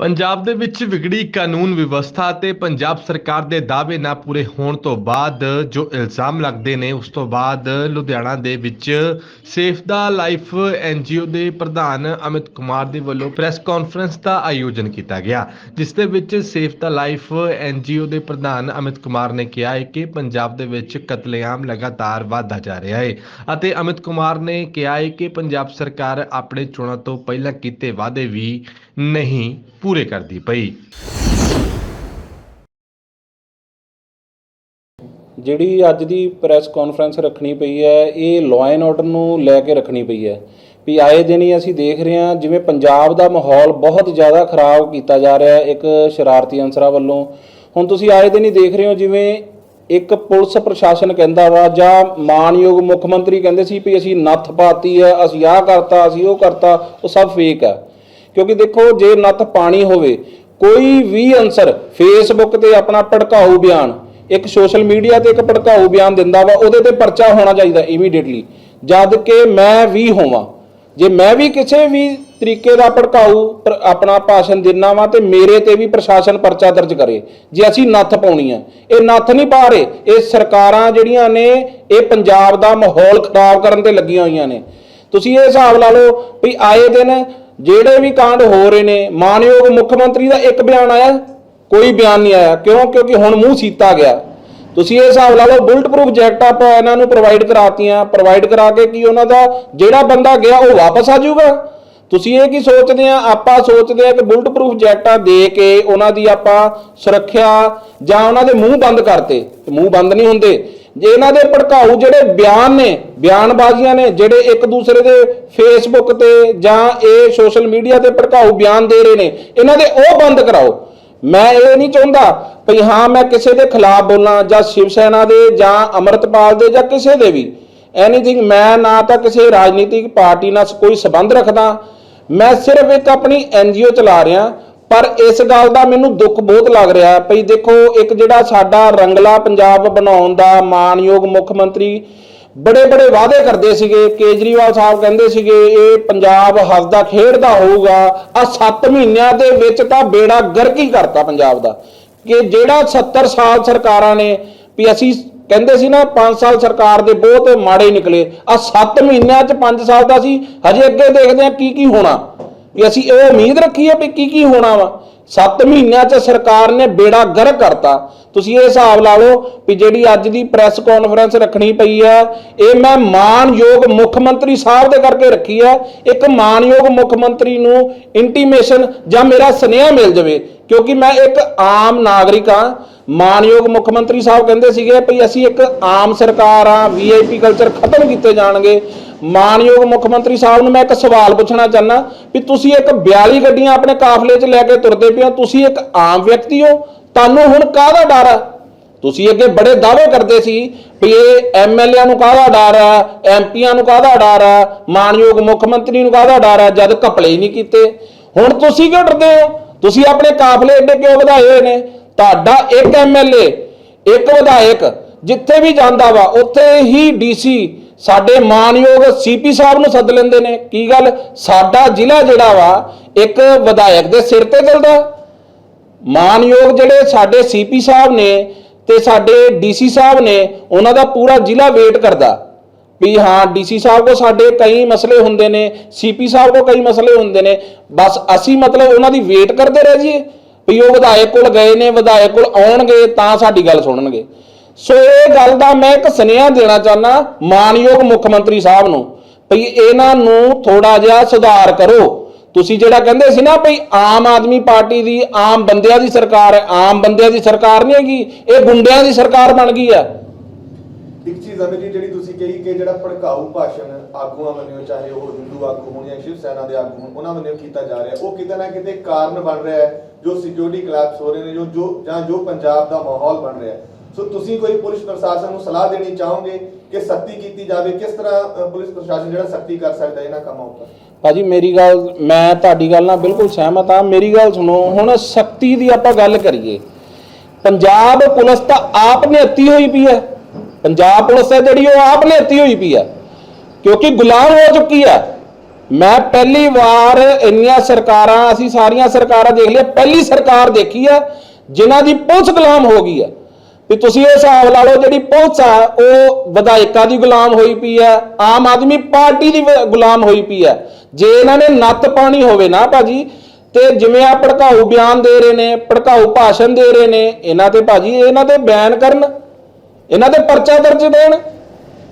ਪੰਜਾਬ ਦੇ ਵਿੱਚ ਵਿਗੜੀ ਕਾਨੂੰਨ ਵਿਵਸਥਾ ਤੇ ਪੰਜਾਬ ਸਰਕਾਰ ਦੇ ਦਾਅਵੇ ਨਾ ਪੂਰੇ ਹੋਣ ਤੋਂ ਬਾਅਦ ਜੋ ਇਲਜ਼ਾਮ ਲੱਗਦੇ ਨੇ, ਉਸ ਤੋਂ ਬਾਅਦ ਲੁਧਿਆਣਾ ਦੇ ਵਿੱਚ ਸੇਫ ਦਾ ਲਾਈਫ ਐਨਜੀਓ ਦੇ ਪ੍ਰਧਾਨ ਅਮਿਤ ਕੁਮਾਰ ਦੇ ਵੱਲੋਂ ਪ੍ਰੈਸ ਕਾਨਫਰੰਸ ਦਾ ਆਯੋਜਨ ਕੀਤਾ ਗਿਆ, ਜਿਸ ਦੇ ਵਿੱਚ ਸੇਫ ਦਾ ਲਾਈਫ ਐਨਜੀਓ ਦੇ ਪ੍ਰਧਾਨ ਅਮਿਤ ਕੁਮਾਰ ਨੇ ਕਿਹਾ ਹੈ ਕਿ ਪੰਜਾਬ ਦੇ ਵਿੱਚ ਕਤਲੇਆਮ ਲਗਾਤਾਰ ਵਧਦਾ ਜਾ ਰਿਹਾ ਹੈ ਅਤੇ ਅਮਿਤ ਕੁਮਾਰ ਨੇ ਕਿਹਾ ਹੈ ਕਿ ਪੰਜਾਬ ਸਰਕਾਰ ਆਪਣੇ ਚੋਣਾਂ ਤੋਂ ਪਹਿਲਾਂ ਕੀਤੇ ਵਾਅਦੇ ਵੀ ਨਹੀਂ ਪੂਰੇ ਕਰਦੀ ਪਈ। ਜਿਹੜੀ ਅੱਜ ਦੀ ਪ੍ਰੈਸ ਕਾਨਫਰੰਸ ਰੱਖਣੀ ਪਈ ਹੈ, ਇਹ ਲਾਅ ਐਂਡ ਆਰਡਰ ਨੂੰ ਲੈ ਕੇ ਰੱਖਣੀ ਪਈ ਹੈ ਵੀ ਆਏ ਦਿਨ ਹੀ ਅਸੀਂ ਦੇਖ ਰਹੇ ਹਾਂ ਜਿਵੇਂ ਪੰਜਾਬ ਦਾ ਮਾਹੌਲ ਬਹੁਤ ਜ਼ਿਆਦਾ ਖਰਾਬ ਕੀਤਾ ਜਾ ਰਿਹਾ ਹੈ ਇੱਕ ਸ਼ਰਾਰਤੀ ਅਨਸਰਾਂ ਵੱਲੋਂ। ਹੁਣ ਤੁਸੀਂ ਆਏ ਦਿਨ ਹੀ ਦੇਖ ਰਹੇ ਹੋ ਜਿਵੇਂ ਇੱਕ ਪੁਲਿਸ ਪ੍ਰਸ਼ਾਸਨ ਕਹਿੰਦਾ ਵਾ ਜਾਂ ਮਾਨਯੋਗ ਮੁੱਖ ਮੰਤਰੀ ਕਹਿੰਦੇ ਸੀ ਵੀ ਅਸੀਂ ਨੱਥ ਪਾਤੀ ਹੈ, ਅਸੀਂ ਆਹ ਕਰਤਾ, ਅਸੀਂ ਉਹ ਕਰਤਾ, ਉਹ ਸਭ ਫੇਕ ਹੈ। ਕਿਉਂਕਿ ਦੇਖੋ, ਜੇ ਨੱਥ ਪਾਣੀ ਹੋਵੇ, ਕੋਈ ਵੀ ਅਨਸਰ ਫੇਸਬੁੱਕ ਤੇ ਆਪਣਾ ਭੜਕਾਊ ਬਿਆਨ, ਇੱਕ ਸੋਸ਼ਲ ਮੀਡੀਆ ਤੇ ਇੱਕ ਭੜਕਾਊ ਬਿਆਨ ਦਿੰਦਾ ਵਾ, ਉਹਦੇ ਤੇ ਪਰਚਾ ਹੋਣਾ ਚਾਹੀਦਾ ਇਮੀਡੀਏਟਲੀ ਜਦ ਕਿ ਮੈਂ ਵੀ ਹੋਵਾਂ, ਜੇ ਮੈਂ ਵੀ ਕਿਸੇ ਵੀ ਤਰੀਕੇ ਦਾ ਭੜਕਾਊ ਆਪਣਾ ਭਾਸ਼ਣ ਦਿੰਨਾ ਵਾ, ਤੇ ਮੇਰੇ ਤੇ ਵੀ ਪ੍ਰਸ਼ਾਸਨ ਪਰਚਾ ਦਰਜ ਕਰੇ, ਜੇ ਅਸੀਂ ਨੱਥ ਪਾਉਣੀ ਆ। ਇਹ ਨੱਥ ਨਹੀਂ ਪਾ ਰਹੇ, ਇਹ ਸਰਕਾਰਾਂ ਜਿਹੜੀਆਂ ਨੇ, ਇਹ ਪੰਜਾਬ ਦਾ ਮਾਹੌਲ ਖਰਾਬ ਕਰਨ ਤੇ ਲੱਗੀਆਂ ਹੋਈਆਂ ਨੇ। ਤੁਸੀਂ ਇਹ ਹਿਸਾਬ ਲਾ ਲਓ ਵੀ ਆਏ ਦਿਨ ਜਿਹੜੇ ਵੀ ਕਾਂਡ ਹੋ ਰਹੇ ਨੇ, ਮਾਨਯੋਗ ਮੁੱਖ ਮੰਤਰੀ ਦਾ ਇੱਕ ਬਿਆਨ ਆਇਆ, ਕੋਈ ਬਿਆਨ ਨਹੀਂ ਆਇਆ। ਕਿਉਂ? ਕਿਉਂਕਿ ਹੁਣ ਮੂੰਹ ਸੀਤਾ ਗਿਆ। ਤੁਸੀਂ ਇਹ ਹਿਸਾਬ ਲਾ ਲਓ ਬੁਲਟ ਪ੍ਰੂਫ ਜੈਕਟ ਆਪਾਂ ਇਹਨਾਂ ਨੂੰ ਪ੍ਰੋਵਾਈਡ ਕਰਾਤੀਆਂ। ਪ੍ਰੋਵਾਈਡ ਕਰਾ ਕੇ ਕੀ ਉਹਨਾਂ ਦਾ, ਜਿਹੜਾ ਬੰਦਾ ਗਿਆ, ਉਹ ਵਾਪਸ ਆ ਜਾਊਗਾ। ਤੁਸੀਂ ਇਹ ਕੀ ਸੋਚਦੇ ਆ? ਆਪਾਂ ਸੋਚਦੇ ਆ ਕਿ ਬੁਲਟ ਪ੍ਰੂਫ ਜੈਕਟਾਂ ਦੇ ਕੇ ਉਹਨਾਂ ਦੀ ਆਪਾਂ ਸੁਰੱਖਿਆ ਜਾਂ ਉਹਨਾਂ ਦੇ ਮੂੰਹ ਬੰਦ ਕਰਤੇ। ਮੂੰਹ ਬੰਦ ਨਹੀਂ ਹੁੰਦੇ। ਜੇ ਇਹਨਾਂ ਦੇ ਭੜਕਾਊ ਜਿਹੜੇ ਬਿਆਨ ਨੇ, ਬਿਆਨਬਾਜ਼ੀਆਂ ਨੇ, ਜਿਹੜੇ ਇੱਕ ਦੂਸਰੇ ਦੇ ਫੇਸਬੁੱਕ ਤੇ ਜਾਂ ਇਹ ਸੋਸ਼ਲ ਮੀਡੀਆ ਤੇ ਭੜਕਾਊ ਬਿਆਨ ਦੇ ਰਹੇ ਨੇ, ਇਹਨਾਂ ਦੇ ਉਹ ਬੰਦ ਕਰਾਓ। ਮੈਂ ਇਹ ਨਹੀਂ ਚਾਹੁੰਦਾ ਭਈ ਹਾਂ, ਮੈਂ ਕਿਸੇ ਦੇ ਖਿਲਾਫ ਬੋਲਾਂ ਜਾਂ ਸ਼ਿਵ ਸੈਨਾ ਦੇ ਜਾਂ ਅਮਰਤਪਾਲ ਦੇ ਜਾਂ ਕਿਸੇ ਦੇ ਵੀ। ਐਨੀਥਿੰਗ ਮੈਂ ਨਾ ਤਾਂ ਕਿਸੇ ਰਾਜਨੀਤਿਕ ਪਾਰਟੀ ਨਾਲ ਕੋਈ ਸਬੰਧ ਰੱਖਦਾ। ਮੈਂ ਸਿਰਫ ਇੱਕ ਆਪਣੀ ਐਨਜੀਓ ਚਲਾ ਰਿਹਾ। ਪਰ ਇਸ ਗੱਲ ਦਾ ਮੈਨੂੰ ਦੁੱਖ ਬਹੁਤ ਲੱਗ ਰਿਹਾ ਭਈ ਦੇਖੋ, ਇੱਕ ਜਿਹੜਾ ਸਾਡਾ ਰੰਗਲਾ ਪੰਜਾਬ ਬਣਾਉਣ ਦਾ ਮਾਨਯੋਗ ਮੁੱਖ ਮੰਤਰੀ ਬੜੇ ਬੜੇ ਵਾਅਦੇ ਕਰਦੇ ਸੀਗੇ। ਕੇਜਰੀਵਾਲ ਸਾਹਿਬ ਕਹਿੰਦੇ ਸੀਗੇ, ਇਹ ਪੰਜਾਬ ਹੱਸਦਾ ਖੇਡਦਾ ਹੋਊਗਾ। ਆ 7 ਮਹੀਨਿਆਂ ਦੇ ਵਿੱਚ ਤਾਂ ਬੇੜਾ ਗਰਕ ਹੀ ਕਰਤਾ ਪੰਜਾਬ ਦਾ। ਕਿ ਜਿਹੜਾ 70 ਸਾਲ ਸਰਕਾਰਾਂ ਨੇ, ਵੀ ਅਸੀਂ ਕਹਿੰਦੇ ਸੀ ਨਾ 5 ਸਾਲ ਸਰਕਾਰ ਦੇ ਬਹੁਤ ਮਾੜੇ ਨਿਕਲੇ। ਆ 7 ਮਹੀਨਿਆਂ ਚ 5 ਸਾਲ ਦਾ ਸੀ। ਹਜੇ ਅੱਗੇ ਦੇਖਦੇ ਆ ਕੀ ਕੀ ਹੋਣਾ। ਵੀ ਅਸੀਂ ਇਹ ਉਮੀਦ ਰੱਖੀ ਹੈ ਵੀ ਕੀ ਕੀ ਹੋਣਾ ਵਾ। 7 ਮਹੀਨਿਆਂ ਚ ਸਰਕਾਰ ਨੇ ਬੇੜਾ ਗਰਕ ਕਰਤਾ। ਤੁਸੀਂ ਇਹ ਹਿਸਾਬ ਲਾ ਲਓ ਵੀ ਜਿਹੜੀ ਅੱਜ ਦੀ ਪ੍ਰੈਸ ਕਾਨਫਰੰਸ ਰੱਖਣੀ ਪਈ ਹੈ ਇਹ ਮੈਂ ਮਾਨਯੋਗ ਮੁੱਖ ਮੰਤਰੀ ਸਾਹਿਬ ਦੇ ਕਰਕੇ ਰੱਖੀ ਹੈ ਇੱਕ ਮਾਨਯੋਗ ਮੁੱਖ ਮੰਤਰੀ ਨੂੰ ਇੰਟੀਮੇਸ਼ਨ ਜਾਂ ਮੇਰਾ ਸੁਨੇਹਾ ਮਿਲ ਜਾਵੇ, ਕਿਉਂਕਿ ਮੈਂ ਇੱਕ ਆਮ ਨਾਗਰਿਕ ਹਾਂ ਮਾਨਯੋਗ ਮੁੱਖ ਮੰਤਰੀ ਸਾਹਿਬ ਕਹਿੰਦੇ ਸੀਗੇ ਵੀ ਅਸੀਂ ਇੱਕ ਆਮ ਸਰਕਾਰ ਆ ਵੀਆਈਪੀ ਕਲਚਰ ਖਤਮ ਕੀਤੇ ਜਾਣਗੇ। ਮਾਨਯੋਗ ਮੁੱਖ ਮੰਤਰੀ ਸਾਹਿਬ ਨੂੰ ਮੈਂ ਇੱਕ ਸਵਾਲ ਪੁੱਛਣਾ ਚਾਹਨਾ ਵੀ ਤੁਸੀਂ ਇੱਕ 42 ਗੱਡੀਆਂ ਆਪਣੇ ਕਾਫਲੇ 'ਚ ਲੈ ਕੇ ਤੁਰਦੇ ਪਏ ਹੋ, ਤੁਸੀਂ ਇੱਕ ਆਮ ਵਿਅਕਤੀ ਹੋ, ਤੁਹਾਨੂੰ ਹੁਣ ਕਾਹਦਾ ਡਰ ਆ? ਤੁਸੀਂ ਅੱਗੇ ਬੜੇ ਦਾਅਵੇ ਕਰਦੇ ਸੀ ਵੀ ਇਹ ਐਮਐਲਏ ਨੂੰ ਕਾਹਦਾ ਡਰ ਆ ਐਮਪੀਆਂ ਨੂੰ ਕਾਹਦਾ ਡਰ ਆ ਮਾਨਯੋਗ ਮੁੱਖ ਮੰਤਰੀ ਨੂੰ ਕਾਹਦਾ ਡਰ ਆ, ਜਦ ਘਪਲੇ ਹੀ ਨਹੀਂ ਕੀਤੇ। ਹੁਣ ਤੁਸੀਂ ਕਿਉਂ ਡਰਦੇ ਹੋ? ਤੁਸੀਂ ਆਪਣੇ ਕਾਫਲੇ ਏਡੇ ਕਿਉਂ ਵਧਾਏ ਹੋਏ ਨੇ? ਤੁਹਾਡਾ ਇੱਕ ਐਮਐਲਏ ਇੱਕ ਵਿਧਾਇਕ ਜਿੱਥੇ ਵੀ ਜਾਂਦਾ ਵਾ, ਉੱਥੇ ਹੀ ਡੀਸੀ ਸਾਡੇ ਮਾਨਯੋਗ ਸੀਪੀ ਸਾਹਿਬ ਨੂੰ ਸੱਦ ਲੈਂਦੇ ਨੇ। ਕੀ ਗੱਲ? ਸਾਡਾ ਜ਼ਿਲ੍ਹਾ ਜਿਹੜਾ ਵਾ, ਇੱਕ ਵਿਧਾਇਕ ਦੇ ਸਿਰ ਤੇ ਚੱਲਦਾ। ਮਾਨਯੋਗ ਜਿਹੜੇ ਸਾਡੇ ਸੀਪੀ ਸਾਹਿਬ ਨੇ ਤੇ ਸਾਡੇ ਡੀਸੀ ਸਾਹਿਬ ਨੇ, ਉਹਨਾਂ ਦਾ ਪੂਰਾ ਜ਼ਿਲ੍ਹਾ ਵੇਟ ਕਰਦਾ। ਵੀ ਹਾਂ ਡੀਸੀ ਸਾਹਿਬ ਕੋ ਸਾਡੇ ਕਈ ਮਸਲੇ ਹੁੰਦੇ ਨੇ ਸੀਪੀ ਸਾਹਿਬ ਕੋ ਕਈ ਮਸਲੇ ਹੁੰਦੇ ਨੇ। ਬਸ ਅਸੀਂ ਮਤਲਬ ਉਹਨਾਂ ਦੀ ਵੇਟ ਕਰਦੇ ਰਹਿ ਜਾਈਏ। ਵੀ ਉਹ ਵਿਧਾਇਕ ਕੋਲ ਗਏ ਨੇ, ਵਿਧਾਇਕ ਕੋਲ ਆਉਣਗੇ, ਤਾਂ ਸਾਡੀ ਗੱਲ ਸੁਣਨਗੇ। ਸੋ ਇਹ ਗੱਲ ਦਾ ਮੈਂ ਇੱਕ ਸੁਨੇਹਾ ਦੇਣਾ ਚਾਹੁੰਦਾ ਮਾਨਯੋਗ ਮੁੱਖ ਮੰਤਰੀ ਸਾਹਿਬ ਨੂੰ ਵੀ ਇਹਨਾਂ ਨੂੰ ਥੋੜਾ ਜਿਹਾ ਸੁਧਾਰ ਕਰੋ। ਤੁਸੀਂ ਜਿਹੜਾ ਕਹਿੰਦੇ ਸੀ ਨਾ ਭਈ ਆਮ ਆਦਮੀ ਪਾਰਟੀ ਦੀ, ਆਮ ਬੰਦਿਆਂ ਦੀ ਸਰਕਾਰ ਹੈ, ਆਮ ਬੰਦਿਆਂ ਦੀ ਸਰਕਾਰ ਨਹੀਂ ਹੈਗੀ, ਇਹ ਗੁੰਡਿਆਂ ਦੀ ਸਰਕਾਰ ਬਣ ਗਈ ਹੈ। ਇੱਕ ਚੀਜ਼ ਅਮੀ ਜੀ, ਜਿਹੜੀ ਤੁਸੀਂ ਕਹੀ ਕਿ ਜਿਹੜਾ ਭੜਕਾਊ ਭਾਸ਼ਣ ਆਗੂਆਂ ਵੱਲੋਂ, ਚਾਹੇ ਉਹ ਹਿੰਦੂ ਆਗੂ ਹੋਣ ਜਾਂ ਸ਼ਿਵ ਸੈਨਾ ਦੇ ਆਗੂ ਹੋਣ, ਉਹਨਾਂ ਵੱਲੋਂ ਕੀਤਾ ਜਾ ਰਿਹਾ। ਉਹ ਕਿਤੇ ਨਾ ਕਿਤੇ ਕਾਰਨ ਬਣ ਰਿਹਾ ਹੈ, ਜੋ ਸਿਕਿਉਰਿਟੀ ਕਲੈਪਸ ਹੋ ਰਹੇ ਨੇ, ਜੋ ਜੋ ਜਾਂ ਜੋ ਪੰਜਾਬ ਦਾ ਮਾਹੌਲ ਬਣ ਰਿਹਾ ਹੈ। ਸੋ ਤੁਸੀਂ ਕੋਈ ਪੁਲਿਸ ਪ੍ਰਸ਼ਾਸਨ ਨੂੰ ਸਲਾਹ ਦੇਣੀ ਚਾਹੋਗੇ ਕਿ ਸਖਤੀ ਕੀਤੀ ਜਾਵੇ? ਕਿਸ ਤਰ੍ਹਾਂ ਪੁਲਿਸ ਪ੍ਰਸ਼ਾਸਨ ਜਿਹੜਾ ਸਖਤੀ ਕਰ ਸਕਦਾ ਇਹਨਾਂ ਕੰਮਾਂ ਉੱਪਰ? ਭਾਜੀ, ਮੇਰੀ ਗੱਲ, ਮੈਂ ਤੁਹਾਡੀ ਗੱਲ ਨਾਲ ਬਿਲਕੁਲ ਸਹਿਮਤ ਹਾਂ। ਮੇਰੀ ਗੱਲ ਸੁਣੋ, ਹੁਣ ਸ਼ਕਤੀ ਦੀ ਆਪਾਂ ਗੱਲ ਕਰੀਏ। ਪੰਜਾਬ ਪੁਲਿਸ ਤਾਂ ਆਪ ਨਿਹੱਤੀ ਹੋਈ ਪਈ ਹੈ। ਪੰਜਾਬ ਪੁਲਿਸ ਹੈ ਜਿਹੜੀ, ਉਹ ਆਪ ਨਿਹੱਤੀ ਹੋਈ ਪਈ ਹੈ। ਕਿਉਂਕਿ ਗੁਲਾਮ ਹੋ ਚੁੱਕੀ ਹੈ। ਮੈਂ ਪਹਿਲੀ ਵਾਰ ਇੰਨੀਆਂ ਸਰਕਾਰਾਂ, ਅਸੀਂ ਸਾਰੀਆਂ ਸਰਕਾਰਾਂ ਦੇਖ ਲਿਆ ਪਹਿਲੀ ਸਰਕਾਰ ਦੇਖੀ ਹੈ, ਜਿਨ੍ਹਾਂ ਦੀ ਪੁਲਿਸ ਗੁਲਾਮ ਹੋ ਗਈ ਹੈ। ਵੀ ਤੁਸੀਂ ਇਹ ਹਿਸਾਬ ਲਾ ਲਓ ਜਿਹੜੀ ਪੁਲਿਸ ਆ, ਉਹ ਵਿਧਾਇਕਾਂ ਦੀ ਗੁਲਾਮ ਹੋਈ ਪਈ ਹੈ ਆਮ ਆਦਮੀ ਪਾਰਟੀ ਦੀ ਗੁਲਾਮ ਹੋਈ ਪਈ ਹੈ ਜੇ ਇਹਨਾਂ ਨੇ ਨੱਤ ਪਾਣੀ ਹੋਵੇ ਨਾ ਭਾਜੀ, ਤੇ ਜਿਵੇਂ ਆ ਭੜਕਾਊ ਬਿਆਨ ਦੇ ਰਹੇ ਨੇ, ਭੜਕਾਊ ਭਾਸ਼ਣ ਦੇ ਰਹੇ ਨੇ, ਇਹਨਾਂ ਤੇ ਭਾਜੀ ਇਹਨਾਂ ਤੇ ਬੈਨ ਕਰਨ, ਇਹਨਾਂ ਤੇ ਪਰਚਾ ਦਰਜ ਦੇਣ,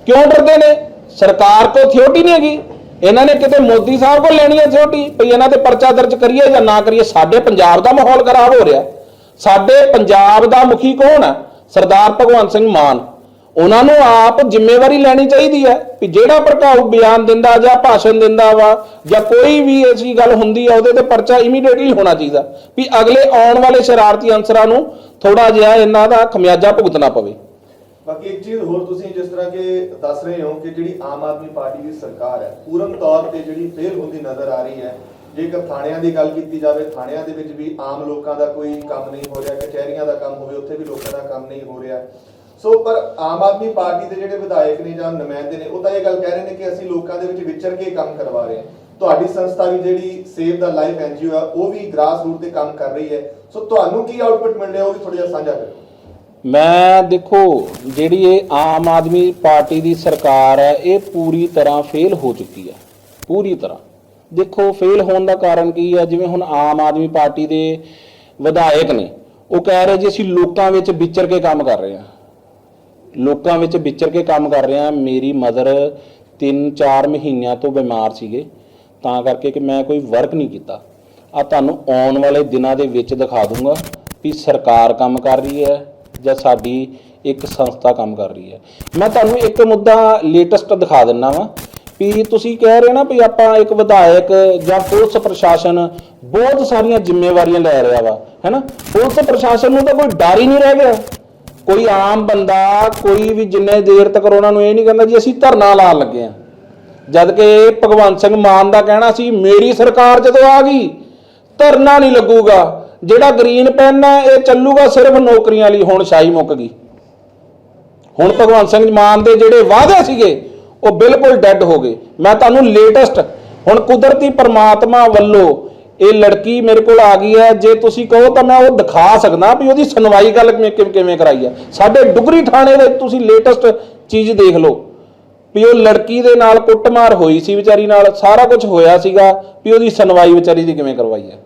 ਕਿਉਂ ਡਰਦੇ ਨੇ? ਸਰਕਾਰ ਕੋ ਅਥਾਰਟੀ ਨਹੀਂ ਹੈਗੀ। ਇਹਨਾਂ ਨੇ ਕਿਤੇ ਮੋਦੀ ਸਾਹਿਬ ਕੋਲ ਲੈਣੀ ਹੈ ਅਥਾਰਟੀ ਵੀ ਇਹਨਾਂ ਤੇ ਪਰਚਾ ਦਰਜ ਕਰੀਏ ਜਾਂ ਨਾ ਕਰੀਏ, ਸਾਡੇ ਪੰਜਾਬ ਦਾ ਮਾਹੌਲ ਖਰਾਬ ਹੋ ਰਿਹਾ। ਸਾਡੇ ਪੰਜਾਬ ਦਾ ਮੁਖੀ ਕੌਣ ਹੈ ਸਰਦਾਰ ਭਗਵੰਤ ਸਿੰਘ ਮਾਨ, ਉਹਨਾਂ ਨੂੰ ਆਪ ਜ਼ਿੰਮੇਵਾਰੀ ਲੈਣੀ ਚਾਹੀਦੀ ਹੈ ਵੀ ਜਿਹੜਾ ਭੜਕਾਊ ਬਿਆਨ ਦਿੰਦਾ ਜਾਂ ਭਾਸ਼ਣ ਦਿੰਦਾ ਵਾ ਜਾਂ ਕੋਈ ਵੀ ਐਸੀ ਗੱਲ ਹੁੰਦੀ ਆ, ਉਹਦੇ ਤੇ ਪਰਚਾ ਇਮੀਡੀਏਟਲੀ ਹੋਣਾ ਚਾਹੀਦਾ ਵੀ ਅਗਲੇ ਆਉਣ ਵਾਲੇ ਸ਼ਰਾਰਤੀ ਅਨਸਰਾਂ ਨੂੰ ਥੋੜਾ ਜਿਹਾ ਇਹਨਾਂ ਦਾ ਖਮਿਆਜਾ ਭੁਗਤਣਾ ਪਵੇ। ਬਾਕੀ ਇੱਕ ਚੀਜ਼ ਹੋਰ ਤੁਸੀਂ ਜਿਸ ਤਰ੍ਹਾਂ ਕਿ ਦੱਸ ਰਹੇ ਹੋ ਕਿ ਜਿਹੜੀ ਆਮ ਆਦਮੀ ਪਾਰਟੀ ਦੀ ਸਰਕਾਰ ਹੈ, ਪੂਰਨ ਤੌਰ ਤੇ ਜਿਹੜੀ ਫੇਲ ਹੁੰਦੀ ਨਜ਼ਰ ਆ ਰਹੀ ਹੈ ਜੇਕਰ ਥਾਣਿਆਂ ਦੀ ਗੱਲ ਕੀਤੀ ਜਾਵੇ, ਥਾਣਿਆਂ ਦੇ ਵਿੱਚ ਵੀ ਆਮ ਲੋਕਾਂ ਦਾ ਕੋਈ ਕੰਮ ਨਹੀਂ ਹੋ ਰਿਹਾ, ਕਚਹਿਰੀਆਂ ਦਾ ਕੰਮ ਹੋਵੇ, ਉੱਥੇ ਵੀ ਲੋਕਾਂ ਦਾ ਕੰਮ ਨਹੀਂ ਹੋ ਰਿਹਾ। ਸੋ, ਪਰ ਆਮ ਆਦਮੀ ਪਾਰਟੀ ਦੇ ਜਿਹੜੇ ਵਿਧਾਇਕ ਨੇ ਜਾਂ ਨੁਮਾਇੰਦੇ ਨੇ, ਉਹ ਤਾਂ ਇਹ ਗੱਲ ਕਹਿ ਰਹੇ ਨੇ ਕਿ ਅਸੀਂ ਲੋਕਾਂ ਦੇ ਵਿੱਚ ਵਿਚਰ ਕੇ ਕੰਮ ਕਰਵਾ ਰਹੇ ਹਾਂ। ਤੁਹਾਡੀ ਸੰਸਥਾ ਵੀ ਜਿਹੜੀ ਸੇਵ ਦਾ ਲਾਈਫ ਐਨਜੀਓ ਹੈ ਉਹ ਵੀ ਗ੍ਰਾਸ ਰੂਟ ਤੇ ਕੰਮ ਕਰ ਰਹੀ ਹੈ। ਸੋ, ਤੁਹਾਨੂੰ ਕੀ ਆਊਟਪੁੱਟ ਮਿਲ ਰਿਹਾ, ਉਹ ਵੀ ਥੋੜਾ ਜਿਹਾ ਸਾਂਝਾ ਕਰੋ। ਮੈਂ ਦੇਖੋ, ਜਿਹੜੀ ਇਹ ਆਮ ਆਦਮੀ ਪਾਰਟੀ ਦੀ ਸਰਕਾਰ ਹੈ, ਇਹ ਪੂਰੀ ਤਰ੍ਹਾਂ ਫੇਲ ਹੋ ਚੁੱਕੀ ਹੈ। ਪੂਰੀ ਤਰ੍ਹਾਂ। ਦੇਖੋ ਫੇਲ ਹੋਣ ਦਾ ਕਾਰਨ ਕੀ ਆ ਜਿਵੇਂ ਹੁਣ ਆਮ ਆਦਮੀ ਪਾਰਟੀ ਦੇ ਵਿਧਾਇਕ ਨੇ, ਉਹ ਕਹਿ ਰਹੇ ਜੀ, ਅਸੀਂ ਲੋਕਾਂ ਵਿੱਚ ਵਿਚਰ ਕੇ ਕੰਮ ਕਰ ਰਹੇ ਹਾਂ। ਲੋਕਾਂ ਵਿੱਚ ਵਿਚਰ ਕੇ ਕੰਮ ਕਰ ਰਹੇ ਹਾਂ। ਮੇਰੀ ਮਦਰ 3-4 ਮਹੀਨਿਆਂ ਤੋਂ ਬਿਮਾਰ ਸੀਗੇ। ਤਾਂ ਕਰਕੇ ਕਿ ਮੈਂ ਕੋਈ ਵਰਕ ਨਹੀਂ ਕੀਤਾ। ਆ ਤੁਹਾਨੂੰ ਆਉਣ ਵਾਲੇ ਦਿਨਾਂ ਦੇ ਵਿੱਚ ਦਿਖਾ ਦੂੰਗਾ ਵੀ ਸਰਕਾਰ ਕੰਮ ਕਰ ਰਹੀ ਹੈ ਜਾਂ ਸਾਡੀ ਇੱਕ ਸੰਸਥਾ ਕੰਮ ਕਰ ਰਹੀ ਹੈ। ਮੈਂ ਤੁਹਾਨੂੰ ਇੱਕ ਮੁੱਦਾ ਲੇਟੈਸਟ ਦਿਖਾ ਦਿੰਨਾ ਵਾਂ। ਵੀ ਤੁਸੀਂ ਕਹਿ ਰਹੇ ਨਾ ਵੀ ਆਪਾਂ ਇੱਕ ਵਿਧਾਇਕ ਜਾਂ ਪੁਲਿਸ ਪ੍ਰਸ਼ਾਸਨ ਬਹੁਤ ਸਾਰੀਆਂ ਜ਼ਿੰਮੇਵਾਰੀਆਂ ਲੈ ਰਿਹਾ ਵਾ, ਹੈਨਾ? ਪੁਲਿਸ ਪ੍ਰਸ਼ਾਸਨ ਨੂੰ ਤਾਂ ਕੋਈ ਡਰ ਹੀ ਨਹੀਂ ਰਹਿ ਗਿਆ। ਕੋਈ ਆਮ ਬੰਦਾ, ਕੋਈ ਵੀ ਜਿੰਨੇ ਦੇਰ ਤੱਕ ਉਹਨਾਂ ਨੂੰ ਇਹ ਨਹੀਂ ਕਹਿੰਦਾ ਜੀ ਅਸੀਂ ਧਰਨਾ ਲਾਉਣ ਲੱਗੇ ਆ ਜਦ ਕਿ ਭਗਵੰਤ ਸਿੰਘ ਮਾਨ ਦਾ ਕਹਿਣਾ ਸੀ, ਮੇਰੀ ਸਰਕਾਰ ਜਦੋਂ ਆ ਗਈ, ਧਰਨਾ ਨਹੀਂ ਲੱਗੂਗਾ। ਜਿਹੜਾ ਗ੍ਰੀਨ ਪੈਨ ਹੈ, ਇਹ ਚੱਲੂਗਾ ਸਿਰਫ ਨੌਕਰੀਆਂ ਲਈ। ਹੁਣ ਸ਼ਾਹੀ ਮੁੱਕ ਗਈ। ਹੁਣ ਭਗਵੰਤ ਸਿੰਘ ਮਾਨ ਦੇ ਜਿਹੜੇ ਵਾਅਦੇ ਸੀਗੇ ਉਹ ਬਿਲਕੁਲ ਡੈੱਡ ਹੋ ਗਏ। ਮੈਂ ਤੁਹਾਨੂੰ ਲੇਟੈਸਟ ਹੁਣ ਕੁਦਰਤੀ ਪ੍ਰਮਾਤਮਾ ਵੱਲੋਂ ਇਹ ਲੜਕੀ ਮੇਰੇ ਕੋਲ ਆ ਗਈ ਹੈ। ਜੇ ਤੁਸੀਂ ਕਹੋ ਤਾਂ ਮੈਂ ਉਹ ਦਿਖਾ ਸਕਦਾ ਵੀ ਉਹਦੀ ਸੁਣਵਾਈ ਗੱਲ ਕਿਵੇਂ ਕਿਵੇਂ- ਕਰਾਈ ਹੈ। ਸਾਡੇ ਡੁਗਰੀ ਥਾਣੇ ਦੇ ਤੁਸੀਂ ਲੇਟੈਸਟ ਚੀਜ਼ ਦੇਖ ਲਓ ਵੀ ਉਹ ਲੜਕੀ ਦੇ ਨਾਲ ਕੁੱਟਮਾਰ ਹੋਈ ਸੀ ਵਿਚਾਰੀ ਨਾਲ। ਸਾਰਾ ਕੁਝ ਹੋਇਆ ਸੀਗਾ ਵੀ ਉਹਦੀ ਸੁਣਵਾਈ ਵਿਚਾਰੀ ਦੀ ਕਿਵੇਂ ਕਰਵਾਈ ਹੈ।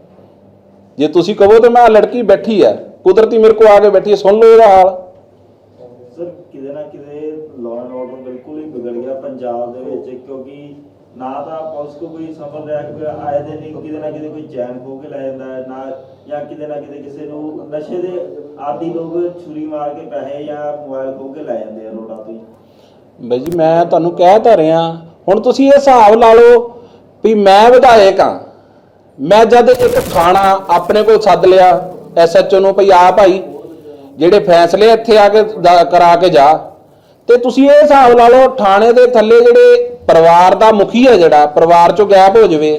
ਜੇ ਤੁਸੀਂ ਕਹੋ ਤਾਂ ਮੈਂ ਲੜਕੀ ਬੈਠੀ ਹੈ। ਕੁਦਰਤੀ ਮੇਰੇ ਕੋਲ ਆ ਕੇ ਬੈਠੀ ਹੈ। ਸੁਣ ਲਓ ਇਹਦਾ ਹਾਲ। ਸਰ ਕਿਤੇ ਨਾ ਕਿਤੇ ਲਾਅ ਐਂਡ ਆਰਡਰ ਬਿਲਕੁਲ ਹੀ ਵਿਗੜ ਗਿਆ ਪੰਜਾਬ ਦੇ ਵਿੱਚ ਕਿਉਂਕਿ ਨਾ ਤਾਂ ਪੁਲਿਸ ਕੋ ਕੋਈ ਸਮਝ ਆਏ ਦਿਨ ਹੀ ਕਿਤੇ ਨਾ ਕਿਤੇ ਕੋਈ ਚੈਨ ਖੋ ਕੇ ਲੈ ਜਾਂਦਾ ਹੈ, ਨਾ ਜਾਂ ਕਿਤੇ ਨਾ ਕਿਤੇ ਕਿਸੇ ਨੂੰ ਨਸ਼ੇ ਦੇ ਆਦੀ ਲੋਕ ਛੁਰੀ ਮਾਰ ਕੇ ਪੈਸੇ ਜਾਂ ਮੋਬਾਈਲ ਖੋ ਕੇ ਲੈ ਜਾਂਦੇ ਆ ਰੋਡਾਂ ਤੋਂ ਹੀ। ਬਈ ਜੀ, ਮੈਂ ਤੁਹਾਨੂੰ ਕਹਿ ਤਾਂ ਰਿਹਾ, ਹੁਣ ਤੁਸੀਂ ਇਹ ਹਿਸਾਬ ਲਾ ਲਓ ਵੀ ਮੈਂ ਵਿਧਾਇਕ ਆ ਮੈਂ ਜਦ ਇੱਕ ਥਾਣਾ ਆਪਣੇ ਕੋਲ ਸੱਦ ਲਿਆ ਐਸਐਚਓ ਨੂੰ ਭਈ ਆ ਭਾਈ, ਜਿਹੜੇ ਫੈਸਲੇ ਇੱਥੇ ਆ ਕੇ ਕਰਾ ਕੇ ਜਾ ਤੇ ਤੁਸੀਂ ਇਹ ਹਿਸਾਬ ਲਾ ਲਓ, ਥਾਣੇ ਦੇ ਥੱਲੇ ਜਿਹੜੇ ਪਰਿਵਾਰ ਦਾ ਮੁਖੀ ਹੈ ਜਿਹੜਾ, ਪਰਿਵਾਰ ਚੋਂ ਗਾਇਬ ਹੋ ਜਾਵੇ,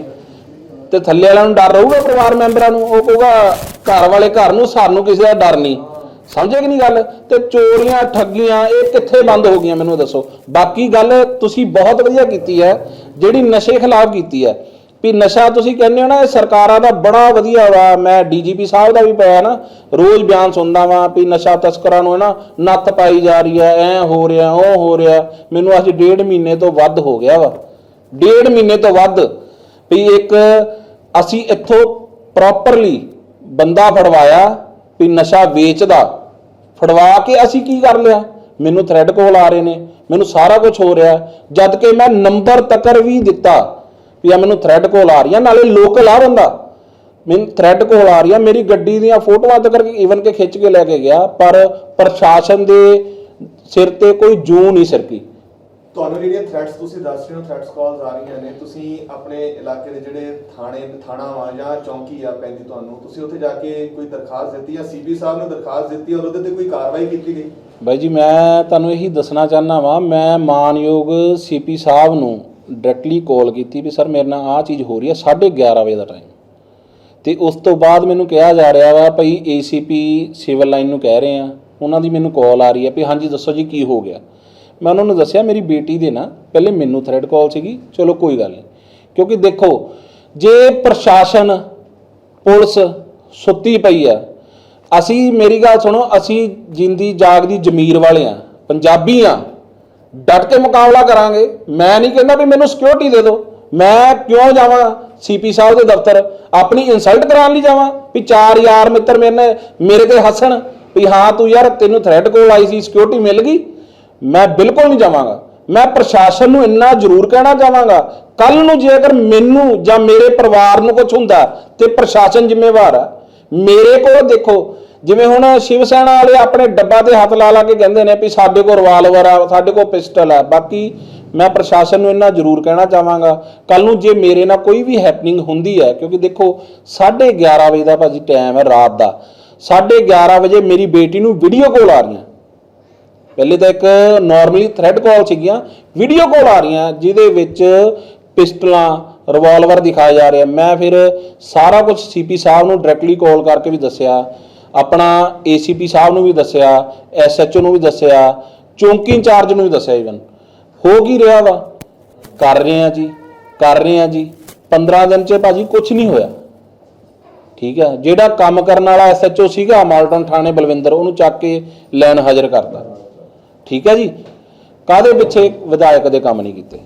ਤੇ ਥੱਲੇ ਵਾਲਿਆਂ ਨੂੰ ਡਰ ਰਹੂਗਾ ਪਰਿਵਾਰ ਮੈਂਬਰਾਂ ਨੂੰ? ਉਹ ਕਹੂਗਾ, ਘਰ ਵਾਲੇ ਘਰ ਨੂੰ, ਸਾਨੂੰ ਕਿਸੇ ਦਾ ਡਰ ਨਹੀਂ। ਸਮਝੇ ਕਿ ਨਹੀਂ ਗੱਲ? ਤੇ ਚੋਰੀਆਂ, ਠੱਗੀਆਂ, ਇਹ ਕਿੱਥੇ ਬੰਦ ਹੋ ਗਈਆਂ ਮੈਨੂੰ ਦੱਸੋ? ਬਾਕੀ ਗੱਲ ਤੁਸੀਂ ਬਹੁਤ ਵਧੀਆ ਕੀਤੀ ਹੈ, ਜਿਹੜੀ ਨਸ਼ੇ ਖਿਲਾਫ ਕੀਤੀ ਹੈ। ਵੀ ਨਸ਼ਾ ਤੁਸੀਂ ਕਹਿੰਦੇ ਹੋ ਨਾ, ਇਹ ਸਰਕਾਰਾਂ ਦਾ ਬੜਾ ਵਧੀਆ ਵਾ। ਮੈਂ ਡੀਜੀਪੀ ਸਾਹਿਬ ਦਾ ਵੀ ਪਿਆ ਨਾ, ਰੋਜ਼ ਬਿਆਨ ਸੁਣਦਾ ਵਾਂ ਵੀ ਨਸ਼ਾ ਤਸਕਰਾਂ ਨੂੰ ਹੈ ਨਾ ਨੱਥ ਪਾਈ ਜਾ ਰਹੀ ਹੈ, ਐ ਹੋ ਰਿਹਾ, ਉਹ ਹੋ ਰਿਹਾ। ਮੈਨੂੰ ਅੱਜ ਡੇਢ ਮਹੀਨੇ ਤੋਂ ਵੱਧ ਹੋ ਗਿਆ ਵਾ। ਡੇਢ ਮਹੀਨੇ ਤੋਂ ਵੱਧ ਵੀ ਇੱਕ ਅਸੀਂ ਇੱਥੋਂ ਪ੍ਰੋਪਰਲੀ ਬੰਦਾ ਫੜਵਾਇਆ ਵੀ ਨਸ਼ਾ ਵੇਚਦਾ। ਫੜਵਾ ਕੇ ਅਸੀਂ ਕੀ ਕਰ ਲਿਆ? ਮੈਨੂੰ ਥ੍ਰੈਡ ਕੋਲ ਆ ਰਹੇ ਨੇ, ਮੈਨੂੰ ਸਾਰਾ ਕੁਝ ਹੋ ਰਿਹਾ। ਜਦ ਕਿ ਮੈਂ ਨੰਬਰ ਤੱਕਰ ਵੀ ਦਿੱਤਾ। ਵੀ ਆ ਮੈਨੂੰ ਥ੍ਰੈਡ ਕੋਲ ਆ ਰਹੀਆਂ ਨਾਲੇ ਲੋਕਲ ਆ ਬੰਦਾ। ਮੈਨੂੰ ਥ੍ਰੈਡ ਕੋਲ ਆ ਰਹੀਆਂ ਮੇਰੀ ਗੱਡੀ ਦੀਆਂ ਫੋਟੋਆਂ ਤੱਕ ਈਵਨ ਕੇ ਖਿੱਚ ਕੇ ਲੈ ਕੇ ਗਿਆ ਪਰ ਪ੍ਰਸ਼ਾਸਨ ਦੇ ਸਿਰ ਤੇ ਕੋਈ ਜੂ ਨਹੀਂ ਸਰਕੀ। ਤੁਹਾਨੂੰ ਜਿਹੜੀਆਂ ਥ੍ਰੈਟਸ ਤੁਸੀਂ ਦੱਸ ਰਹੇ ਹੋ ਥ੍ਰੈਟਸ ਕਾਲਸ ਆ ਰਹੀਆਂ ਨੇ ਤੁਸੀਂ ਆਪਣੇ ਇਲਾਕੇ ਦੇ ਜਿਹੜੇ ਥਾਣੇ ਥਾਣਾ ਵਾ ਜਾਂ ਚੌਂਕੀ ਆ ਪੈਂਦੀ ਤੁਹਾਨੂੰ ਤੁਸੀਂ ਉੱਥੇ ਜਾ ਕੇ ਕੋਈ ਦਰਖਾਸਤ ਦਿੱਤੀ ਜਾਂ ਸੀਪੀ ਸਾਹਿਬ ਨੂੰ ਦਰਖਾਸਤ ਦਿੱਤੀ ਔਰ ਉਹਦੇ ਤੇ ਕੋਈ ਕਾਰਵਾਈ ਕੀਤੀ ਗਈ? ਬਾਈ ਜੀ ਮੈਂ ਤੁਹਾਨੂੰ ਇਹੀ ਦੱਸਣਾ ਚਾਹਨਾ ਵਾਂ ਮੈਂ ਮਾਨਯੋਗ ਸੀਪੀ ਸਾਹਿਬ ਨੂੰ ਡਾਇਰੈਕਟਲੀ ਕਾਲ ਕੀਤੀ ਵੀ ਸਰ ਮੇਰੇ ਨਾਲ ਆਹ ਚੀਜ਼ ਹੋ ਰਹੀ ਹੈ 11:30 ਵਜੇ ਦਾ ਟਾਈਮ ਤੇ ਉਸ ਤੋਂ ਬਾਅਦ ਮੈਨੂੰ ਕਿਹਾ ਜਾ ਰਿਹਾ ਵਾ ਭਈ ਏਸੀਪੀ ਸਿਵਲ ਲਾਈਨ ਨੂੰ ਕਹਿ ਰਹੇ ਆ, ਉਹਨਾਂ ਦੀ ਮੈਨੂੰ ਕਾਲ ਆ ਰਹੀ ਹੈ ਵੀ ਹਾਂਜੀ ਦੱਸੋ ਜੀ ਕੀ ਹੋ ਗਿਆ। ਮੈਂ ਉਹਨਾਂ ਨੂੰ ਦੱਸਿਆ ਮੇਰੀ ਬੇਟੀ ਦੇ ਨਾ ਪਹਿਲੇ ਮੈਨੂੰ ਥ੍ਰੈਡ ਕਾਲ ਸੀਗੀ, ਚਲੋ ਕੋਈ ਗੱਲ ਨਹੀਂ। ਕਿਉਂਕਿ ਦੇਖੋ, ਜੇ ਪ੍ਰਸ਼ਾਸਨ, ਪੁਲਿਸ ਸੁੱਤੀ ਪਈ ਆ, ਅਸੀਂ ਮੇਰੀ ਗੱਲ ਸੁਣੋ, ਅਸੀਂ ਜਿੰਦੀ ਜਾਗਦੀ ਜ਼ਮੀਰ ਵਾਲੇ ਆ, ਪੰਜਾਬੀ ਆ ਡਟ ਕੇ ਮੁਕਾਬਲਾ ਕਰਾਂਗੇ। ਮੈਂ ਨਹੀਂ ਕਹਿੰਦਾ ਵੀ ਮੈਨੂੰ ਸਿਕਿਉਰਿਟੀ ਦੇ ਦਿਓ। ਮੈਂ ਕਿਉਂ ਜਾਵਾਂ ਸੀਪੀ ਸਾਹਿਬ ਦੇ ਦਫ਼ਤਰ? ਆਪਣੀ ਇਨਸਲਟ ਕਰਾਉਣ ਲਈ ਜਾਵਾਂ ਵੀ ਚਾਰ ਯਾਰ ਮਿੱਤਰ ਮੇਰੇ ਮੇਰੇ ਤੇ ਹੱਸਣ ਵੀ ਹਾਂ, ਤੂੰ ਯਾਰ ਤੈਨੂੰ ਥ੍ਰੈਟ ਕੋਲ ਆਈ ਸੀ ਸਿਕਿਉਰਿਟੀ ਮਿਲ ਗਈ। ਮੈਂ ਬਿਲਕੁਲ ਨਹੀਂ ਜਾਵਾਂਗਾ। ਮੈਂ ਪ੍ਰਸ਼ਾਸਨ ਨੂੰ ਇੰਨਾ ਜ਼ਰੂਰ ਕਹਿਣਾ ਚਾਹਾਂਗਾ। ਕੱਲ ਨੂੰ ਜੇ ਅਗਰ ਮੈਨੂੰ ਜਾਂ ਮੇਰੇ ਪਰਿਵਾਰ ਨੂੰ ਕੁਝ ਹੁੰਦਾ ਤੇ ਪ੍ਰਸ਼ਾਸਨ ਜ਼ਿੰਮੇਵਾਰ ਆ। ਮੇਰੇ ਕੋਲ ਦੇਖੋ ਜਿਵੇਂ ਹੁਣ ਸ਼ਿਵ ਸੈਨਾ ਵਾਲੇ ਆਪਣੇ ਡੱਬਾ ਤੇ ਹੱਥ ਲਾ ਲਾ ਕੇ ਕਹਿੰਦੇ ਨੇ ਵੀ ਸਾਡੇ ਕੋਲ ਰਿਵਾਲਵਰ ਆ, ਸਾਡੇ ਕੋਲ ਪਿਸਟਲ ਆ। ਬਾਕੀ ਮੈਂ ਪ੍ਰਸ਼ਾਸਨ ਨੂੰ ਇੰਨਾ ਜ਼ਰੂਰ ਕਹਿਣਾ ਚਾਹਾਂਗਾ ਕੱਲ ਨੂੰ ਜੇ ਮੇਰੇ ਨਾਲ ਕੋਈ ਵੀ ਹੈਪਨਿੰਗ ਹੁੰਦੀ ਹੈ, ਕਿਉਂਕਿ ਦੇਖੋ 11:30 ਵਜੇ ਦਾ ਭਾਜੀ ਟਾਈਮ ਹੈ ਰਾਤ ਦਾ। 11:30 ਵਜੇ ਮੇਰੀ ਬੇਟੀ ਨੂੰ ਵੀਡੀਓ ਕਾਲ ਆ ਰਹੀਆਂ। ਪਹਿਲੇ ਤਾਂ ਇੱਕ ਨਾਰਮਲੀ ਥ੍ਰੈਡ ਕਾਲ ਸੀਗੀਆਂ ਵੀਡੀਓ ਕਾਲ ਆ ਰਹੀਆਂ, ਜਿਹਦੇ ਵਿੱਚ ਪਿਸਟਲਾਂ ਰਿਵਾਲਵਰ ਦਿਖਾਇਆ ਜਾ ਰਿਹਾ। ਮੈਂ ਫਿਰ ਸਾਰਾ ਕੁਝ ਸੀਪੀ ਸਾਹਿਬ ਨੂੰ ਡਾਇਰੈਕਟਲੀ ਕਾਲ ਕਰਕੇ ਵੀ ਦੱਸਿਆ। ਆਪਣਾ ਏਸੀਪੀ ਸਾਹਿਬ ਨੂੰ ਵੀ ਦੱਸਿਆ ਐਸਐਚਓ ਨੂੰ ਵੀ ਦੱਸਿਆ, ਚੌਂਕੀ ਇੰਚਾਰਜ ਨੂੰ ਵੀ ਦੱਸਿਆ ਇਵਨ ਹੋ ਕੀ ਰਿਹਾ ਵਾ? ਕਰ ਰਹੇ ਆ ਜੀ, ਕਰ ਰਹੇ ਆ ਜੀ। 15 ਦਿਨ ਚ ਭਾਜੀ ਕੁਝ ਨਹੀਂ ਹੋਇਆ। ਠੀਕ ਹੈ ਜਿਹੜਾ ਕੰਮ ਕਰਨ ਵਾਲਾ ਐਸਐਚਓ ਸੀਗਾ, ਮਾਲਟਨ ਥਾਣੇ ਬਲਵਿੰਦਰ, ਉਹਨੂੰ ਚੱਕ ਕੇ ਲੈਣ ਹਾਜ਼ਰ ਕਰਦਾ ਠੀਕ ਹੈ ਜੀ? ਕਾਦੇ ਪਿੱਛੇ ਵਿਧਾਇਕ ਦੇ ਕੰਮ ਨਹੀਂ ਕੀਤੇ।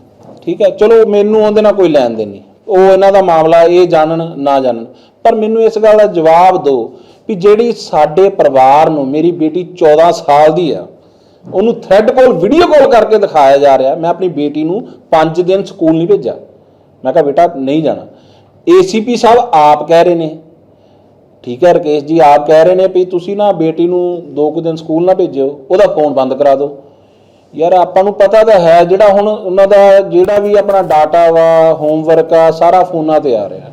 ਠੀਕ ਹੈ ਚਲੋ ਮੈਨੂੰ ਉਹਦੇ ਨਾਲ ਕੋਈ ਲੈਣ ਦੇਣ ਨਹੀਂ। ਉਹ ਇਹਨਾਂ ਦਾ ਮਾਮਲਾ, ਇਹ ਜਾਣਨ, ਨਾ ਜਾਣਨ। ਪਰ ਮੈਨੂੰ ਇਸ ਗੱਲ ਦਾ ਜਵਾਬ ਦਿਓ ਵੀ ਜਿਹੜੀ ਸਾਡੇ ਪਰਿਵਾਰ ਨੂੰ ਮੇਰੀ ਬੇਟੀ 14 ਸਾਲ ਦੀ ਆ, ਉਹਨੂੰ ਥ੍ਰੈਡ ਕੋਲ ਵੀਡੀਓ ਕਾਲ ਕਰਕੇ ਦਿਖਾਇਆ ਜਾ ਰਿਹਾ, ਮੈਂ ਆਪਣੀ ਬੇਟੀ ਨੂੰ 5 ਦਿਨ ਸਕੂਲ ਨਹੀਂ ਭੇਜਿਆ। ਮੈਂ ਕਿਹਾ, ਬੇਟਾ ਨਹੀਂ ਜਾਣਾ। ਏਸੀਪੀ ਸਾਹਿਬ ਆਪ ਕਹਿ ਰਹੇ ਨੇ। ਠੀਕ ਹੈ, ਰਕੇਸ਼ ਜੀ ਆਪ ਕਹਿ ਰਹੇ ਨੇ ਵੀ ਤੁਸੀਂ ਨਾ ਬੇਟੀ ਨੂੰ ਦੋ ਕੁ ਦਿਨ ਸਕੂਲ ਨਾ ਭੇਜਿਓ, ਉਹਦਾ ਫੋਨ ਬੰਦ ਕਰਾ ਦਿਓ। ਯਾਰ, ਆਪਾਂ ਨੂੰ ਪਤਾ ਤਾਂ ਹੈ ਜਿਹੜਾ ਹੁਣ ਉਹਨਾਂ ਦਾ ਜਿਹੜਾ ਵੀ ਆਪਣਾ ਡਾਟਾ ਵਾ ਹੋਮਵਰਕ ਆ, ਸਾਰਾ ਫੋਨਾਂ ਤੇ ਆ ਰਿਹਾ।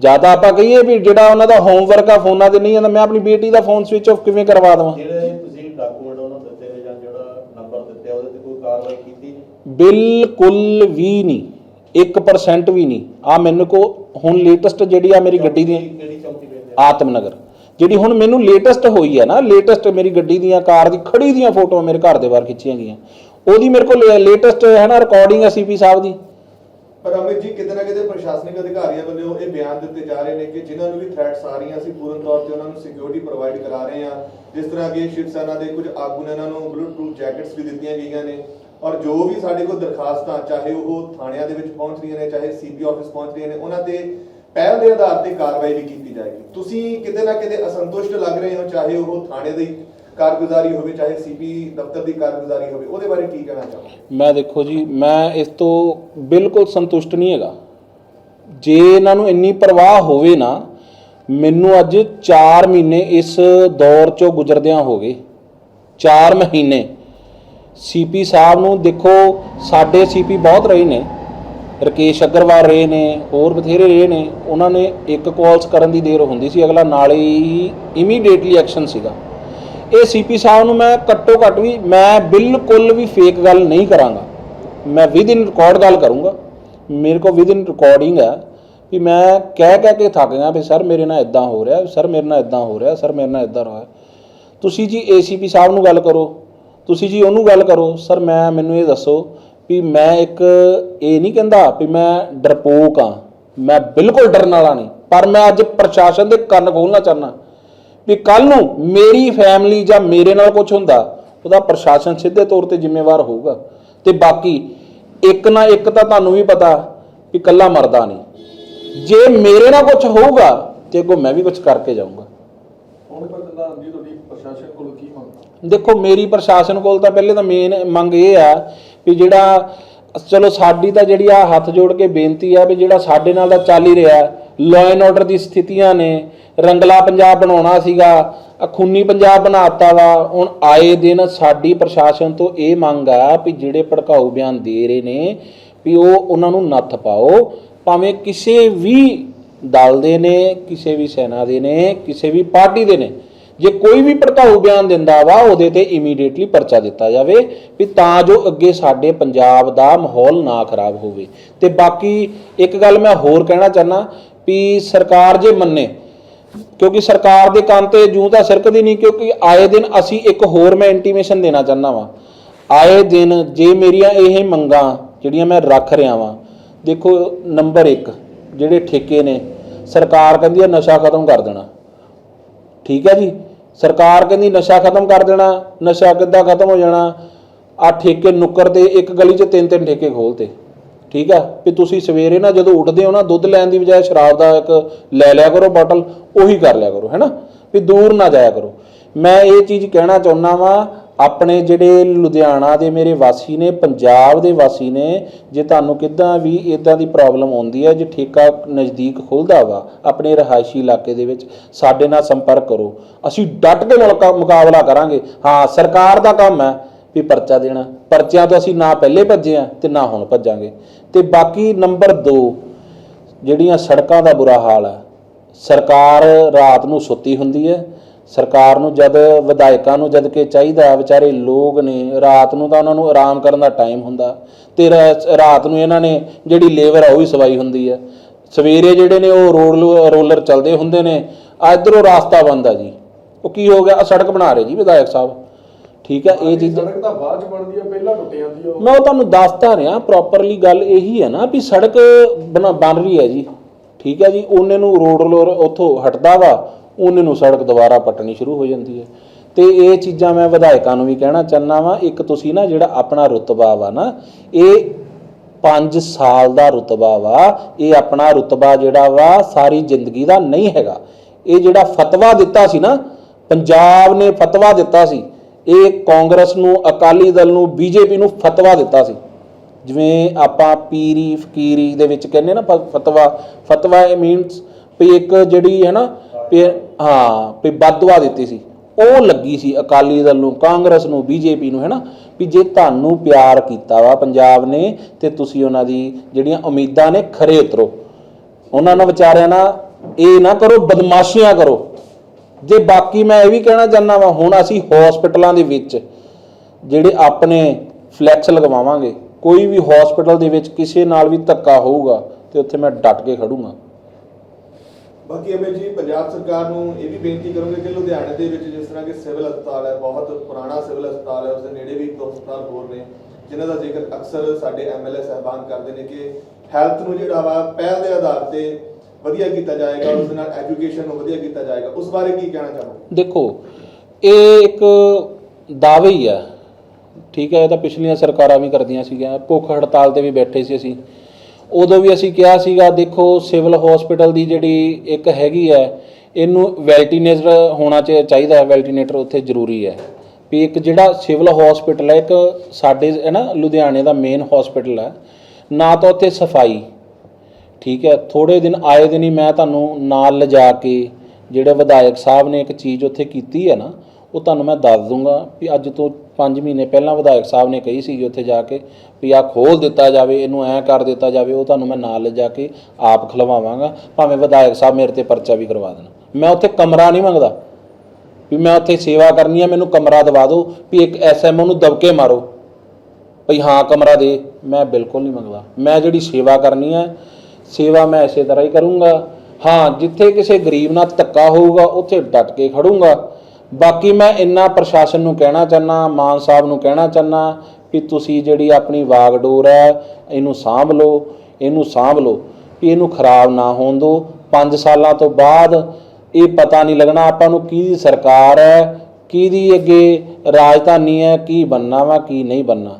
ਜ਼ਿਆਦਾ ਆਪਾਂ ਕਹੀਏ ਵੀ ਜਿਹੜਾ ਉਹਨਾਂ ਦਾ ਹੋਮਵਰਕ ਆ ਫੋਨਾਂ ਤੇ ਨਹੀਂ ਆਉਂਦਾ ਮੈਂ ਆਪਣੀ ਬੇਟੀ ਦਾ ਫੋਨ ਸਵਿਚ ਆਫ ਕਿਵੇਂ ਕਰਵਾ ਦੇਵਾਂ? ਜਿਹੜੇ ਤੁਸੀਂ ਡਾਕੂਮੈਂਟ ਉਹਨਾਂ ਨੂੰ ਦਿੱਤੇ ਨੇ ਜਾਂ ਜਿਹੜਾ ਨੰਬਰ ਦਿੱਤੇ ਆ, ਉਹਦੇ ਤੇ ਕੋਈ ਕਾਰਵਾਈ ਕੀਤੀ ਨਹੀਂ? ਬਿਲਕੁਲ ਵੀ ਨਹੀਂ 1% ਵੀ ਨਹੀਂ। ਆ ਮੈਨੂੰ ਕੋ ਹੁਣ ਲੇਟੈਸਟ ਜਿਹੜੀ ਆ ਮੇਰੀ ਗੱਡੀ ਦੀ ਕਿਹੜੀ ਚੌਂਕੀ ਪੈਂਦੇ ਆਤਮਨਗਰ। ਜਿਹੜੀ ਹੁਣ ਮੈਨੂੰ ਲੇਟੈਸਟ ਹੋਈ ਹੈ ਨਾ ਲੇਟੈਸਟ ਮੇਰੀ ਗੱਡੀ ਦੀਆਂ ਕਾਰ ਦੀ ਖੜੀ ਦੀਆਂ ਫੋਟੋਆਂ ਮੇਰੇ ਘਰ ਦੇ ਬਾਹਰ ਖਿੱਚੀਆਂ ਗਈਆਂ। ਉਹਦੀ ਮੇਰੇ ਕੋਲ ਲੇਟੈਸਟ ਹੈ ਨਾ ਰਿਕਾਰਡਿੰਗ ਹੈ ਸੀਪੀ ਸਾਹਿਬ ਦੀ। ਪਰ ਅਮਿਤ ਜੀ, ਕਿਤੇ ਨਾ ਕਿਤੇ ਪ੍ਰਸ਼ਾਸਨਿਕ ਅਧਿਕਾਰੀਆਂ ਵੱਲੋਂ ਇਹ ਬਿਆਨ ਦਿੱਤੇ ਜਾ ਰਹੇ ਨੇ ਕਿ ਜਿਨ੍ਹਾਂ ਨੂੰ ਵੀ ਥ੍ਰੈਟਸ ਆ ਰਹੀਆਂ ਅਸੀਂ ਪੂਰਨ ਤੌਰ ਤੇ ਉਹਨਾਂ ਨੂੰ ਸਿਕਿਉਰਿਟੀ ਪ੍ਰੋਵਾਈਡ ਕਰਾ ਰਹੇ ਹਾਂ। ਜਿਸ ਤਰ੍ਹਾਂ ਕਿ ਸ਼ਿਵ ਸੈਨਾ ਦੇ ਕੁਝ ਆਗੂ ਨੇ ਇਹਨਾਂ ਨੂੰ ਬਲੂਟੂਥ ਜੈਕਟਸ ਵੀ ਦਿੱਤੀਆਂ ਗਈਆਂ ਨੇ। ਔਰ ਜੋ ਵੀ ਸਾਡੇ ਕੋਲ ਦਰਖਾਸਤਾਂ, ਚਾਹੇ ਉਹ ਥਾਣਿਆਂ ਦੇ ਵਿੱਚ ਪਹੁੰਚ ਰਹੀਆਂ ਨੇ, ਚਾਹੇ ਸੀਪੀ ਆਫਿਸ ਪਹੁੰਚ ਰਹੀਆਂ ਨੇ, ਉਹਨਾਂ ਤੇ ਪਹਿਲ ਦੇ ਆਧਾਰ ਤੇ ਕਾਰਵਾਈ ਵੀ ਕੀਤੀ ਜਾਏਗੀ। ਤੁਸੀਂ ਕਿਤੇ ਨਾ ਕਿਤੇ ਅਸੰਤੁਸ਼ਟ ਲੱਗ ਰਹੇ ਹੋ, ਚਾਹੇ ਉਹ ਥਾਣੇ ਦੀ ਕਾਰਗੁਜ਼ਾਰੀ ਹੋਵੇ, ਚਾਹੇ ਸੀਪੀ ਦਫ਼ਤਰ ਦੀ ਕਾਰਗੁਜ਼ਾਰੀ ਹੋਵੇ, ਉਹਦੇ ਬਾਰੇ ਕੀ ਕਹਿਣਾ ਚਾਹੋਗੇ? ਮੈਂ ਦੇਖੋ ਜੀ, ਮੈਂ ਇਸ ਤੋਂ ਬਿਲਕੁਲ ਸੰਤੁਸ਼ਟ ਨਹੀਂ ਹੈਗਾ। ਜੇ ਇਹਨਾਂ ਨੂੰ ਇੰਨੀ ਪਰਵਾਹ ਹੋਵੇ ਨਾ, ਮੈਨੂੰ ਅੱਜ 4 ਮਹੀਨੇ ਇਸ ਦੌਰ ਚੋਂ ਗੁਜ਼ਰਦਿਆਂ ਹੋ ਗਏ। 4 ਮਹੀਨੇ। ਸੀਪੀ ਸਾਹਿਬ ਨੂੰ ਦੇਖੋ, ਸਾਡੇ ਸੀਪੀ ਬਹੁਤ ਰਹੇ ਨੇ। ਰਕੇਸ਼ ਅਗਰਵਾਲ ਰਹੇ ਨੇ, ਹੋਰ ਬਥੇਰੇ ਰਹੇ ਨੇ। ਉਹਨਾਂ ਨੇ ਇੱਕ ਕਾਲਸ ਕਰਨ ਦੀ ਦੇਰ ਹੁੰਦੀ ਸੀ, ਅਗਲਾ ਨਾਲ ਹੀ ਇਮੀਡੀਏਟਲੀ ਐਕਸ਼ਨ ਸੀਗਾ। ਇਹ ਸੀਪੀ ਸਾਹਿਬ ਨੂੰ ਮੈਂ ਘੱਟੋ ਘੱਟ ਵੀ, ਮੈਂ ਬਿਲਕੁਲ ਵੀ ਫੇਕ ਗੱਲ ਨਹੀਂ ਕਰਾਂਗਾ। ਮੈਂ ਵਿਦ ਇਨ ਰਿਕਾਰਡ ਗੱਲ ਕਰੂੰਗਾ। ਮੇਰੇ ਕੋਲ ਵਿਦ ਇਨ ਰਿਕਾਰਡਿੰਗ ਹੈ ਵੀ ਮੈਂ ਕਹਿ ਕਹਿ ਕੇ ਥੱਕ ਗਿਆ ਵੀ ਸਰ ਮੇਰੇ ਨਾਲ ਇਦਾਂ ਹੋ ਰਿਹਾ, ਸਰ ਮੇਰੇ ਨਾਲ ਇਦਾਂ ਹੋ ਰਿਹਾ, ਸਰ ਮੇਰੇ ਨਾਲ ਇਦਾਂ ਹੋ ਰਿਹਾ ਤੁਸੀਂ ਜੀ ਏਸੀਪੀ ਸਾਹਿਬ ਨੂੰ ਗੱਲ ਕਰੋ। ਤੁਸੀਂ ਜੀ ਉਹਨੂੰ ਗੱਲ ਕਰੋ। ਸਰ ਮੈਂ, ਮੈਨੂੰ ਇਹ ਦੱਸੋ ਵੀ ਮੈਂ ਇੱਕ ਇਹ ਨਹੀਂ ਕਹਿੰਦਾ ਵੀ ਮੈਂ ਡਰਪੋਕ ਆ ਮੈਂ ਬਿਲਕੁਲ ਡਰਨ ਵਾਲਾ ਨਹੀਂ। ਪਰ ਮੈਂ ਅੱਜ ਪ੍ਰਸ਼ਾਸਨ ਦੇ ਕੰਨ ਖੋਲਣਾ ਚਾਹਨਾ ਵੀ ਕੱਲ ਨੂੰ ਮੇਰੀ ਫੈਮਿਲੀ ਜਾਂ ਮੇਰੇ ਨਾਲ ਕੁਝ ਹੁੰਦਾ ਉਹਦਾ ਪ੍ਰਸ਼ਾਸਨ ਸਿੱਧੇ ਤੌਰ ਤੇ ਜ਼ਿੰਮੇਵਾਰ ਹੋਊਗਾ। ਤੇ ਬਾਕੀ ਇੱਕ ਨਾ ਇੱਕ ਤਾਂ ਤੁਹਾਨੂੰ ਵੀ ਪਤਾ ਵੀ ਕੱਲਾ ਮਰਦਾ ਨਹੀਂ। ਜੇ ਮੇਰੇ ਨਾਲ ਕੁਝ ਹੋਊਗਾ ਤੇ ਅੱਗੋਂ ਮੈਂ ਵੀ ਕੁਝ ਕਰਕੇ ਜਾਊਂਗਾ। ਹੁਣ ਪ੍ਰਧਾਨ ਜੀ ਤੁਹਾਡੀ ਪ੍ਰਸ਼ਾਸਨ ਕੋਲ ਕੀ ਮੰਗ? ਦੇਖੋ ਮੇਰੀ ਪ੍ਰਸ਼ਾਸਨ ਕੋਲ ਤਾਂ ਪਹਿਲੇ ਤਾਂ ਮੇਨ ਮੰਗ ਇਹ ਆ ਵੀ ਜਿਹੜਾ ਚਲੋ ਸਾਡੀ ਤਾਂ ਜਿਹੜੀ ਆ ਹੱਥ ਜੋੜ ਕੇ ਬੇਨਤੀ ਆ ਵੀ ਜਿਹੜਾ ਸਾਡੇ ਨਾਲ ਦਾ ਚੱਲ ਹੀ ਰਿਹਾ ਲਾਅ ਐਂਡ ਆਰਡਰ ਦੀ ਸਥਿਤੀਆਂ ਨੇ, ਰੰਗਲਾ ਪੰਜਾਬ ਬਣਾਉਣਾ ਸੀਗਾ, ਅਖੂਨੀ ਖੂਨੀ ਪੰਜਾਬ ਬਣਾਤਾ ਵਾ, ਹੁਣ ਆਏ ਦਿਨ ਸਾਡੀ ਪ੍ਰਸ਼ਾਸਨ ਤੋਂ ਇਹ ਮੰਗ ਆ ਵੀ ਜਿਹੜੇ ਭੜਕਾਊ ਬਿਆਨ ਦੇ ਰਹੇ ਨੇ, ਵੀ ਉਹ ਉਹਨਾਂ ਨੂੰ ਨੱਥ ਪਾਓ, ਭਾਵੇਂ ਕਿਸੇ ਵੀ ਦਲ ਦੇ ਨੇ, ਕਿਸੇ ਵੀ ਸੈਨਾ ਦੇ ਨੇ, ਕਿਸੇ ਵੀ ਪਾਰਟੀ ਦੇ ਨੇ, ਜੇ ਕੋਈ ਵੀ ਭੜਕਾਊ ਬਿਆਨ ਦਿੰਦਾ ਵਾ, ਉਹਦੇ ਤੇ ਇਮੀਡੀਏਟਲੀ ਪਰਚਾ ਦਿੱਤਾ ਜਾਵੇ, ਵੀ ਤਾਂ ਜੋ ਅੱਗੇ ਸਾਡੇ ਪੰਜਾਬ ਦਾ ਮਾਹੌਲ ਨਾ ਖਰਾਬ ਹੋਵੇ। ਤੇ ਬਾਕੀ ਇੱਕ ਗੱਲ ਮੈਂ ਹੋਰ ਕਹਿਣਾ ਚਾਹਨਾ ਵੀ ਸਰਕਾਰ ਜੇ ਮੰਨੇ, ਕਿਉਂਕਿ ਸਰਕਾਰ ਦੇ ਕੰਨ ਤੇ ਜੂੰ ਤਾਂ ਸਿਰਕਦੀ ਨਹੀਂ, ਕਿਉਂਕਿ ਆਏ ਦਿਨ ਅਸੀਂ ਇੱਕ ਹੋਰ ਮੈਂ ਇੰਟੀਮੇਸ਼ਨ ਦੇਣਾ ਚਾਹੁੰਦਾ ਵਾਂ। ਆਏ ਦਿਨ ਜੇ ਮੇਰੀਆਂ ਇਹ ਮੰਗਾਂ, ਜਿਹੜੀਆਂ ਮੈਂ ਰੱਖ ਰਿਹਾ ਵਾਂ, ਦੇਖੋ ਨੰਬਰ 1 ਜਿਹੜੇ ਠੇਕੇ ਨੇ, ਸਰਕਾਰ ਕਹਿੰਦੀ ਹੈ ਨਸ਼ਾ ਖਤਮ ਕਰ ਦੇਣਾ। ਠੀਕ ਹੈ ਜੀ? ਸਰਕਾਰ ਕਹਿੰਦੀ ਨਸ਼ਾ ਖਤਮ ਕਰ ਦੇਣਾ, ਨਸ਼ਾ ਕਿੱਦਾਂ ਖਤਮ ਹੋ ਜਾਣਾ? ਆ ਠੇਕੇ ਨੁੱਕਰ ਤੇ ਇੱਕ ਗਲੀ 'ਚ ਤਿੰਨ ਤਿੰਨ ਠੇਕੇ ਖੋਲਤੇ। ਠੀਕ ਆ? ਵੀ ਤੁਸੀਂ ਸਵੇਰੇ ਨਾ ਜਦੋਂ ਉੱਠਦੇ ਹੋ ਨਾ, ਦੁੱਧ ਲੈਣ ਦੀ ਬਜਾਏ ਸ਼ਰਾਬ ਦਾ ਇੱਕ ਲੈ ਲਿਆ ਕਰੋ ਬੋਟਲ, ਉਹੀ ਕਰ ਲਿਆ ਕਰੋ, ਹੈਨਾ? ਵੀ ਦੂਰ ਨਾ ਜਾਇਆ ਕਰੋ। ਮੈਂ ਇਹ ਚੀਜ਼ ਕਹਿਣਾ ਚਾਹੁੰਦਾ ਵਾਂ, ਆਪਣੇ ਜਿਹੜੇ ਲੁਧਿਆਣਾ ਦੇ ਮੇਰੇ ਵਾਸੀ ਨੇ, ਪੰਜਾਬ ਦੇ ਵਾਸੀ ਨੇ, ਜੇ ਤੁਹਾਨੂੰ ਕਿੱਦਾਂ ਵੀ ਇਦਾਂ ਦੀ ਪ੍ਰੋਬਲਮ ਆਉਂਦੀ ਹੈ, ਜੇ ਠੇਕਾ ਨਜ਼ਦੀਕ ਖੁੱਲਦਾ ਵਾ, ਆਪਣੇ ਰਹਾਇਸ਼ੀ ਇਲਾਕੇ ਦੇ ਵਿੱਚ, ਸਾਡੇ ਨਾਲ ਸੰਪਰਕ ਕਰੋ। ਅਸੀਂ ਡਟ ਕੇ ਮੁਲਕਾ- ਮੁਕਾਬਲਾ ਕਰਾਂਗੇ। ਹਾਂ, ਸਰਕਾਰ ਦਾ ਕੰਮ ਹੈ ਵੀ ਪਰਚਾ ਦੇਣਾ। ਪਰਚਿਆਂ ਤੋਂ ਅਸੀਂ ਨਾ ਪਹਿਲੇ ਭੱਜੇ ਆ ਤੇ ਨਾ ਹੁਣ ਭੱਜਾਂਗੇ। ਤੇ ਬਾਕੀ ਨੰਬਰ 2 ਜਿਹੜੀਆਂ ਸੜਕਾਂ ਦਾ ਬੁਰਾ ਹਾਲ ਆ, ਸਰਕਾਰ ਰਾਤ ਨੂੰ ਸੁੱਤੀ ਹੁੰਦੀ ਹੈ। ਸਰਕਾਰ ਨੂੰ ਜਦ, ਵਿਧਾਇਕਾਂ ਨੂੰ ਜਦ ਕਿ ਚਾਹੀਦਾ, ਵਿਚਾਰੇ ਲੋਕ ਨੇ, ਰਾਤ ਨੂੰ ਤਾਂ ਉਹਨਾਂ ਨੂੰ ਆਰਾਮ ਕਰਨ ਦਾ ਟਾਈਮ ਹੁੰਦਾ। ਤੇ ਰਾ- ਰਾਤ ਨੂੰ ਇਹਨਾਂ ਨੇ ਜਿਹੜੀ ਲੇਬਰ ਆ ਉਹ ਵੀ ਸਵਾਈ ਹੁੰਦੀ ਹੈ। ਸਵੇਰੇ ਜਿਹੜੇ ਨੇ ਉਹ ਰੋਡ ਰੋਲਰ ਚੱਲਦੇ ਹੁੰਦੇ ਨੇ। ਆ ਇਧਰੋਂ ਰਾਸਤਾ ਬੰਦ ਆ ਜੀ। ਉਹ ਕੀ ਹੋ ਗਿਆ? ਸੜਕ ਬਣਾ ਰਹੇ ਜੀ ਵਿਧਾਇਕ ਸਾਹਿਬ। ਠੀਕ ਹੈ ਇਹ ਚੀਜ਼ਾਂ ਸੜਕ ਤਾਂ ਬਾਅਦ ਚ ਬਣਦੀ ਆ ਪਹਿਲਾਂ ਟੁੱਟ ਜਾਂਦੀ ਆ ਉਹ। ਮੈਂ ਉਹ ਤੁਹਾਨੂੰ ਦੱਸਦਾ ਰਿਹਾ ਪ੍ਰੋਪਰਲੀ ਗੱਲ ਇਹੀ ਹੈ ਨਾ ਵੀ ਸੜਕ ਬਣਾ ਬਣ ਰਹੀ ਹੈ ਜੀ। ਠੀਕ ਹੈ ਜੀ ਉਹਨੇ ਨੂੰ ਰੋਡ ਲੋਰ ਉੱਥੋਂ ਹਟਦਾ ਵਾ ਉਹਨੇ ਨੂੰ ਸੜਕ ਦੁਬਾਰਾ ਪੱਟਣੀ ਸ਼ੁਰੂ ਹੋ ਜਾਂਦੀ ਹੈ। ਤੇ ਇਹ ਚੀਜ਼ਾਂ ਮੈਂ ਵਿਧਾਇਕਾਂ ਨੂੰ ਵੀ ਕਹਿਣਾ ਚਾਹੁੰਦਾ ਵਾਂ ਇੱਕ ਤੁਸੀਂ ਨਾ ਜਿਹੜਾ ਆਪਣਾ ਰੁਤਬਾ ਵਾ ਨਾ ਇਹ 5 ਸਾਲ ਦਾ ਰੁਤਬਾ ਵਾ ਇਹ ਆਪਣਾ ਰੁਤਬਾ ਜਿਹੜਾ ਵਾ ਸਾਰੀ ਜ਼ਿੰਦਗੀ ਦਾ ਨਹੀਂ ਹੈਗਾ। ਇਹ ਜਿਹੜਾ ਫਤਵਾ ਦਿੱਤਾ ਸੀ ਨਾ ਪੰਜਾਬ ਨੇ ਫਤਵਾ ਦਿੱਤਾ ਸੀ ਇਹ ਕਾਂਗਰਸ ਨੂੰ, ਅਕਾਲੀ ਦਲ ਨੂੰ, ਬੀਜੇਪੀ ਨੂੰ ਫਤਵਾ ਦਿੱਤਾ ਸੀ। ਜਿਵੇਂ ਆਪਾਂ ਪੀਰੀ ਫਕੀਰੀ ਦੇ ਵਿੱਚ ਕਹਿੰਦੇ ਨਾ, ਫ- ਫਤਵਾ ਫਤਵਾ ਇਹ ਮੀਨਸ ਵੀ ਇੱਕ ਜਿਹੜੀ ਹੈ ਨਾ ਹਾਂ, ਵੀ ਬਦਦੁਆ ਦਿੱਤੀ ਸੀ। ਉਹ ਲੱਗੀ ਸੀ ਅਕਾਲੀ ਦਲ ਨੂੰ, ਕਾਂਗਰਸ ਨੂੰ, ਬੀਜੇਪੀ ਨੂੰ ਹੈ ਨਾ ਵੀ ਜੇ ਤੁਹਾਨੂੰ ਪਿਆਰ ਕੀਤਾ ਵਾ ਪੰਜਾਬ ਨੇ, ਤੇ ਤੁਸੀਂ ਉਹਨਾਂ ਦੀ ਜਿਹੜੀਆਂ ਉਮੀਦਾਂ ਨੇ, ਖਰੇ ਉਤਰੋ। ਉਹਨਾਂ ਨਾਲ ਵਿਚਾਰਿਆਂ ਨਾਲ ਇਹ ਨਾ ਕਰੋ, ਬਦਮਾਸ਼ੀਆਂ ਕਰੋ। ਜੇ ਬਾਕੀ ਮੈਂ ਇਹ ਵੀ ਕਹਿਣਾ ਚਾਹੁੰਦਾ ਵਾਂ, ਹੁਣ ਅਸੀਂ ਹਸਪੀਟਲਾਂ ਦੇ ਵਿੱਚ ਜਿਹੜੇ ਆਪਣੇ ਫਲੈਕਸ ਲਗਵਾਵਾਂਗੇ, ਕੋਈ ਵੀ ਹਸਪੀਟਲ ਦੇ ਵਿੱਚ ਕਿਸੇ ਨਾਲ ਵੀ ਧੱਕਾ ਹੋਊਗਾ ਤੇ ਉੱਥੇ ਮੈਂ ਡਟ ਕੇ ਖੜੂੰਗਾ। ਬਾਕੀ ਅਮੇ ਜੀ, ਪੰਜਾਬ ਸਰਕਾਰ ਨੂੰ ਇਹ ਵੀ ਬੇਨਤੀ ਕਰੂੰਗੇ ਕਿ ਲੁਧਿਆਣੇ ਦੇ ਵਿੱਚ ਜਿਸ ਤਰ੍ਹਾਂ ਕਿ ਸਿਵਲ ਹਸਪਤਾਲ ਹੈ, ਬਹੁਤ ਪੁਰਾਣਾ ਸਿਵਲ ਹਸਪਤਾਲ ਹੈ ਉਸ ਦੇ ਨੇੜੇ ਵੀ ਇੱਕ ਹਸਪਤਾਲ ਹੋਰ ਨੇ, ਜਿਨ੍ਹਾਂ ਦਾ ਜ਼ਿਕਰ ਅਕਸਰ ਸਾਡੇ ਐਮਐਲਏ ਸਹਿਬਾਨ ਕਰਦੇ ਨੇ ਕਿ ਹੈਲਥ ਨੂੰ ਜਿਹੜਾ ਵਾ ਪਹਿਲ ਦੇ ਆਧਾਰ ਤੇ ਵਧੀਆ ਕੀਤਾ ਜਾਏਗਾ ਉਸ ਨਾਲ ਐਜੂਕੇਸ਼ਨ ਨੂੰ ਵਧੀਆ ਕੀਤਾ ਜਾਏਗਾ। ਉਸ ਬਾਰੇ ਕੀ ਕਹਿਣਾ ਚਾਹੋਗੇ? ਦੇਖੋ ਇਹ ਇੱਕ ਦਾਅਵਾ ਹੀ ਆ। ਠੀਕ ਹੈ ਇਹ ਤਾਂ ਪਿਛਲੀਆਂ ਸਰਕਾਰਾਂ ਵੀ ਕਰਦੀਆਂ ਸੀਗੀਆਂ। ਭੁੱਖ ਹੜਤਾਲ ਤੇ ਵੀ ਬੈਠੇ ਸੀ ਅਸੀਂ। ਉਦੋਂ ਵੀ ਅਸੀਂ ਕਿਹਾ ਸੀਗਾ ਦੇਖੋ ਸਿਵਲ ਹਸਪੀਟਲ ਦੀ ਜਿਹੜੀ ਇੱਕ ਹੈਗੀ ਹੈ ਇਹਨੂੰ ਵੈਲਟੀਨੇਟਰ ਹੋਣਾ ਚਾਹੀਦਾ ਹੈ ਵੈਲਟੀਨੇਟਰ ਉੱਥੇ ਜ਼ਰੂਰੀ ਹੈ। ਵੀ ਇੱਕ ਜਿਹੜਾ ਸਿਵਲ ਹਸਪੀਟਲ ਹੈ ਇੱਕ ਸਾਡੇ ਹੈ ਨਾ ਲੁਧਿਆਣੇ ਦਾ ਮੇਨ ਹਸਪੀਟਲ ਹੈ। ਨਾ ਤਾਂ ਉੱਥੇ ਸਫ਼ਾਈ ਠੀਕ ਹੈ ਥੋੜੇ ਦਿਨ ਆਏ ਦਿਨ ਹੀ ਮੈਂ ਤੁਹਾਨੂੰ ਨਾਲ ਲਿਜਾ ਕੇ ਜਿਹੜੇ ਵਿਧਾਇਕ ਸਾਹਿਬ ਨੇ ਇੱਕ ਚੀਜ਼ ਉੱਥੇ ਕੀਤੀ ਹੈ ਨਾ, ਉਹ ਤੁਹਾਨੂੰ ਮੈਂ ਦੱਸ ਦੂੰਗਾ ਵੀ ਅੱਜ ਤੋਂ 5 ਮਹੀਨੇ ਪਹਿਲਾਂ ਵਿਧਾਇਕ ਸਾਹਿਬ ਨੇ ਕਹੀ ਸੀਗੀ ਉੱਥੇ ਜਾ ਕੇ ਵੀ ਆ ਖੋਲ ਦਿੱਤਾ ਜਾਵੇ, ਇਹਨੂੰ ਐਂ ਕਰ ਦਿੱਤਾ ਜਾਵੇ, ਉਹ ਤੁਹਾਨੂੰ ਮੈਂ ਨਾਲ ਲਿਜਾ ਕੇ ਆਪ ਖਲਵਾਵਾਂਗਾ, ਭਾਵੇਂ ਵਿਧਾਇਕ ਸਾਹਿਬ ਮੇਰੇ ਤੇ ਪਰਚਾ ਵੀ ਕਰਵਾ ਦੇਣ। ਮੈਂ ਉੱਥੇ ਕਮਰਾ ਨਹੀਂ ਮੰਗਦਾ। ਵੀ ਮੈਂ ਉੱਥੇ ਸੇਵਾ ਕਰਨੀ ਹੈ, ਮੈਨੂੰ ਕਮਰਾ ਦਵਾ ਦਿਓ, ਵੀ ਇੱਕ ਐਸਐਮਓ ਨੂੰ ਦਬਕੇ ਮਾਰੋ। ਭਈ ਹਾਂ, ਕਮਰਾ ਦੇ, ਮੈਂ ਬਿਲਕੁਲ ਨਹੀਂ ਮੰਗਦਾ। ਮੈਂ ਜਿਹੜੀ ਸੇਵਾ ਕਰਨੀ ਹੈ ਸੇਵਾ ਮੈਂ ਇਸੇ ਤਰ੍ਹਾਂ ਹੀ ਕਰੂੰਗਾ। ਹਾਂ, ਜਿੱਥੇ ਕਿਸੇ ਗਰੀਬ ਨਾਲ ਧੱਕਾ ਹੋਊਗਾ, ਉੱਥੇ ਡਟ ਕੇ ਖੜੂੰਗਾ। ਬਾਕੀ ਮੈਂ ਇੰਨਾ ਪ੍ਰਸ਼ਾਸਨ ਨੂੰ ਕਹਿਣਾ ਚਾਹਨਾ ਮਾਨ ਸਾਹਿਬ ਨੂੰ ਕਹਿਣਾ ਚਾਹਨਾ ਵੀ ਤੁਸੀਂ ਜਿਹੜੀ ਆਪਣੀ ਵਾਗਡੋਰ ਹੈ, ਇਹਨੂੰ ਸਾਂਭ ਲਓ, ਇਹਨੂੰ ਸਾਂਭ ਲਓ, ਵੀ ਇਹਨੂੰ ਖਰਾਬ ਨਾ ਹੋਣ ਦਿਓ। 5 ਸਾਲਾਂ ਤੋਂ ਬਾਅਦ ਇਹ ਪਤਾ ਨਹੀਂ ਲੱਗਣਾ ਆਪਾਂ ਨੂੰ ਕਿਹਦੀ ਸਰਕਾਰ ਹੈ ਕਿਹਦੀ ਅੱਗੇ ਰਾਜਧਾਨੀ ਹੈ, ਕੀ ਬੰਨਾ ਵਾ, ਕੀ ਨਹੀਂ ਬੰਨਾ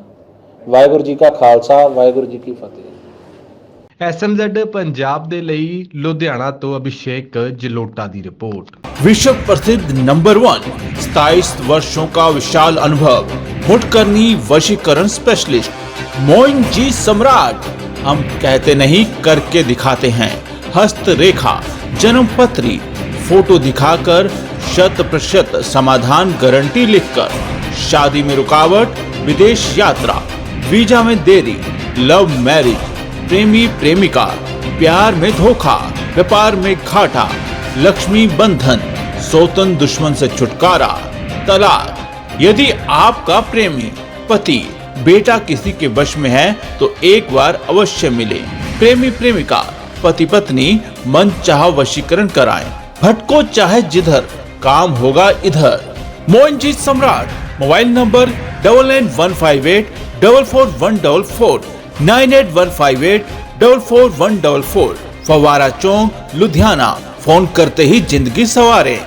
ਵਾਹਿਗੁਰੂ ਜੀ ਕਾ ਖਾਲਸਾ, ਵਾਹਿਗੁਰੂ ਜੀ ਕੀ ਫਤਿਹ। ਐਸਐਮਜ਼ੈਡ ਪੰਜਾਬ ਦੇ ਲਈ ਲੁਧਿਆਣਾ ਤੋਂ ਅਭਿਸ਼ੇਕ ਜਲੋਟਾ ਦੀ ਰਿਪੋर्ट विश्व प्रसिद्ध नंबर वन सताईस वर्षों का विशाल अनुभव, मुटकरनी वशीकरण स्पेशलिस्ट मोइन जी सम्राट, हम कहते नहीं करके दिखाते हैं। हस्त रेखा जन्म पत्री फ़ोटो दिखाकर शत प्रतिशत समाधान गारंटी लिखकर, शादी में रुकावट, विदेश यात्रा, वीज़ा में देरी लव मैरिज प्रेमी प्रेमिका, प्यार में धोखा, व्यापार में घाटा, लक्ष्मी बंधन, सोतन दुश्मन से छुटकारा, तलाक। यदि आपका प्रेमी पति बेटा किसी के वश में है तो एक बार अवश्य मिले। प्रेमी प्रेमिका, पति पत्नी, मन चाह वशीकरण कराए। भटको चाहे जिधर, काम होगा इधर। Mohanjit Samrat, mobile number double nine one five eight double four one double four. nine eight one five eight double four one double four Fawara Chowk Ludhiana phone करते ही जिंदगी सवारे